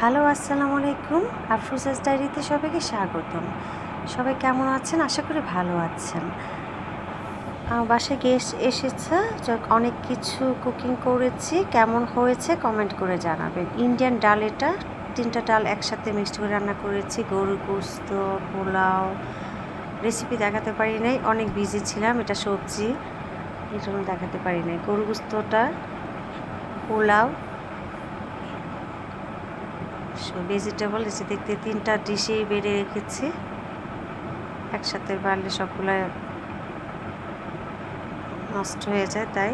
Hello, আসসালামু আলাইকুম। আফরোজাজ ডায়েরিতে সবাইকে স্বাগতম। সবাই কেমন আছেন? আশা করি ভালো আছেন। বাসায় গেস্ট এসেছে। অনেক কিছু কুকিং করেছি। কেমন হয়েছে কমেন্ট করে জানাবেন। ইন্ডিয়ান ডাল এটা। তিনটা ডাল একসাথে মিক্সড করে রান্না করেছি। গরু গোস্ত, পোলাও রেসিপি দেখাতে পারি নাই। অনেক বিজি ছিলাম। এটা সবজি। এই জন্য দেখাতে পারি নাই। গরু গোস্তটা, পোলাও ভেজিটেবল এসে দেখতে তিনটা ডিশেই বেড়ে রেখেছি। একসাথে বাড়লে সবগুলো নষ্ট হয়ে যায় তাই।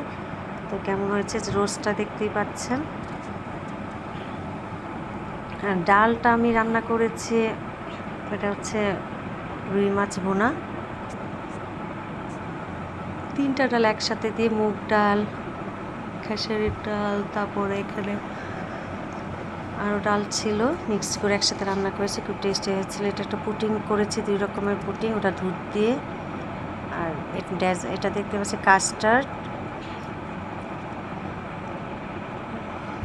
তো কেমন হয়েছে রোস্টটা দেখতেই পাচ্ছেন। ডালটা আমি রান্না করেছি, এটা হচ্ছে রুই মাছ ভুনা। তিনটা ডাল একসাথে দিয়ে মুগ ডাল, খেসারির ডাল, তারপরে এখানে আরও ডাল ছিল মিক্সড করে একসাথে রান্না করেছি, খুব টেস্টি হয়েছিল। এটা একটা পুটিং করেছি, দুই রকমের পুটিং ওটা দুধ দিয়ে। আর এটা দেখতে পাচ্ছি কাস্টার্ড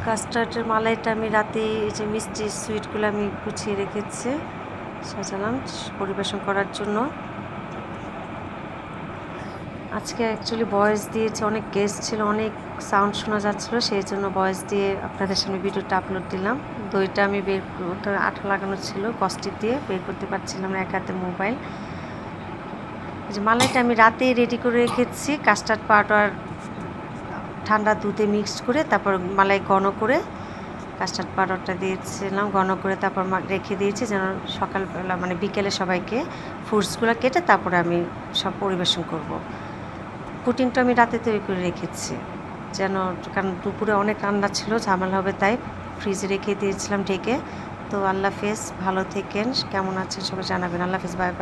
কাস্টার্ডের মালাইটা আমি রাতে এই যে মিষ্টি সুইটগুলো আমি গুছিয়ে রেখেছি, সাজালাম পরিবেশন করার জন্য। আজকে অ্যাকচুয়ালি ভয়েস দিয়েছে, অনেক গেস্ট ছিল, অনেক সাউন্ড শোনা যাচ্ছিল, সেই জন্য ভয়েস দিয়ে আপনাদের সামনে ভিডিওটা আপলোড দিলাম। দইটা আমি বের ওটা আঠা লাগানো ছিল কস্টিক দিয়ে বের করতে পারছিলাম না, এক হাতে মোবাইল যে মালাইটা আমি রাতেই রেডি করে রেখেছি কাস্টার্ড পাউডার ঠান্ডা দুধে মিক্সড করে, তারপর মালাই ঘন করে কাস্টার্ড পাউডারটা দিয়েছিলাম, ঘন করে তারপর রেখে দিয়েছি যেন সকালবেলা মানে বিকেলে সবাইকে ফ্রুটসগুলো কেটে তারপরে আমি সব পরিবেশন করব। পুটিংটা আমি রাতে তৈরি করে রেখেছি। যেন, কারণ দুপুরে অনেক রান্না ছিল, ঝামেলা হবে, তাই ফ্রিজে রেখে দিয়েছিলাম ঢেকে। তো আল্লাহ হাফেজ, ভালো থেকেন, কেমন আছেন সবাই জানাবেন। আল্লাহ হাফেজ, বাই বাই।